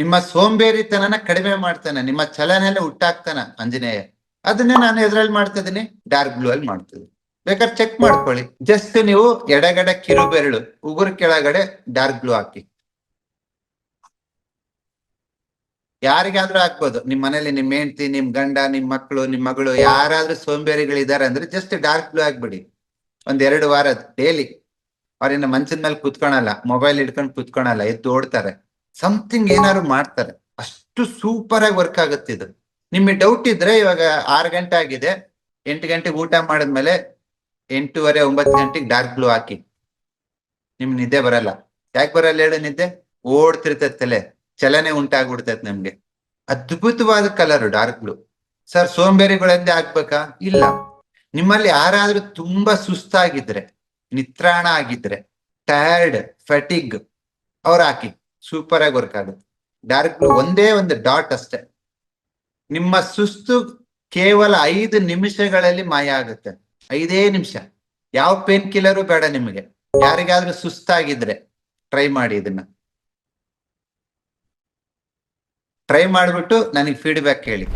ನಿಮ್ಮ ಸೋಂಬೇರಿತನನ ಕಡಿಮೆ ಮಾಡ್ತಾನೆ, ನಿಮ್ಮ ಚಲನೆಲ್ಲ ಹುಟ್ಟಾಕ್ತಾನ ಆಂಜನೇಯ ಅದನ್ನೇ ನಾನು ಎದ್ರಲ್ಲಿ ಮಾಡ್ತಾ ಇದೀನಿ ಡಾರ್ಕ್ ಬ್ಲೂ ಅಲ್ಲಿ ಮಾಡ್ತಿದ್ದೀನಿ ಬೇಕಾದ್ರೆ ಚೆಕ್ ಮಾಡ್ಕೊಳ್ಳಿ. ಜಸ್ಟ್ ನೀವು ಎಡಗಡೆ ಕಿರು ಬೆರಳು ಉಗುರು ಕೆಳಗಡೆ ಡಾರ್ಕ್ ಬ್ಲೂ ಹಾಕಿ. ಯಾರಿಗಾದ್ರೂ ಹಾಕ್ಬೋದು. ನಿಮ್ ಮನೇಲಿ ನಿಮ್ ಹೆಂಡತಿ, ನಿಮ್ ಗಂಡ, ನಿಮ್ ಮಕ್ಕಳು ನಿಮ್ ಮಗಳು, ಯಾರಾದ್ರೂ ಸೋಂಬೇರಿಗಳಿದಾರೆ ಅಂದ್ರೆ ಜಸ್ಟ್ ಡಾರ್ಕ್ ಬ್ಲೂ ಆಗ್ಬಿಡಿ ಒಂದ್ ಎರಡು ವಾರ ಡೈಲಿ ಅವ್ರಿನ್ನ ಮಂಚದ ಮೇಲೆ ಕುತ್ಕೊಳಲ್ಲ ಮೊಬೈಲ್ ಹಿಡ್ಕೊಂಡು ಕುತ್ಕೊಳಲ್ಲ, ಎದ್ದು ಓಡ್ತಾರೆ. ಸಮಥಿಂಗ್ ಏನಾದ್ರು ಮಾಡ್ತಾರೆ. ಅಷ್ಟು ಸೂಪರ್ ಆಗಿ ವರ್ಕ್ ಆಗುತ್ತೆ ಇದು. ನಿಮಗೆ ಡೌಟ್ ಇದ್ರೆ ಇವಾಗ ಆರು ಗಂಟೆ ಆಗಿದೆ, ಎಂಟು ಗಂಟೆಗೆ ಊಟ ಮಾಡಿದ್ಮೇಲೆ ಎಂಟೂವರೆ, ಒಂಬತ್ತು ಗಂಟೆಗೆ ಡಾರ್ಕ್ ಬ್ಲೂ ಹಾಕಿ. ನಿಮ್ ನಿದ್ದೆ ಬರಲ್ಲ. ಯಾಕೆ ಬರಲ್ಲ ಹೇಳು ನಿದ್ದೆ? ಓಡ್ತಿರ್ತೈತೆ ತಲೆ. ಚಲನೆ ಉಂಟಾಗ್ಬಿಡ್ತೈತೆ ನಮ್ಗೆ. ಅದ್ಭುತವಾದ ಕಲರ್ ಡಾರ್ಕ್ ಬ್ಲೂ ಸರ್ ಸೋಂಬೇರಿಗಳಂದೇ ಆಗ್ಬೇಕಾ? ಇಲ್ಲ. ನಿಮ್ಮಲ್ಲಿ ಯಾರಾದ್ರೂ ತುಂಬಾ ಸುಸ್ತಾಗಿದ್ರೆ, ನಿತ್ರಾಣ ಆಗಿದ್ರೆ ಟಯರ್ಡ್ ಫಟಿಗ್ ಅವ್ರು ಹಾಕಿ. ಸೂಪರ್ ಆಗಿ ವರ್ಕ್ ಆಗುತ್ತೆ. ಡಾರ್ಕ್ ಬ್ಲೂ ಒಂದೇ ಒಂದು ಡಾಟ್ ಅಷ್ಟೇ. ನಿಮ್ಮ ಸುಸ್ತು ಕೇವಲ ಐದು ನಿಮಿಷಗಳಲ್ಲಿ ಮಾಯ ಆಗುತ್ತೆ. ಐದೇ ನಿಮಿಷ. ಯಾವ ಪೇನ್ ಕಿಲ್ಲರು ಬೇಡ ನಿಮಗೆ. ಯಾರಿಗಾದ್ರೂ ಸುಸ್ತಾಗಿದ್ರೆ ಟ್ರೈ ಮಾಡಿ ಇದನ್ನ. ಟ್ರೈ ಮಾಡಿಬಿಟ್ಟು ನನಗೆ ಫೀಡ್ಬ್ಯಾಕ್ ಹೇಳಿ.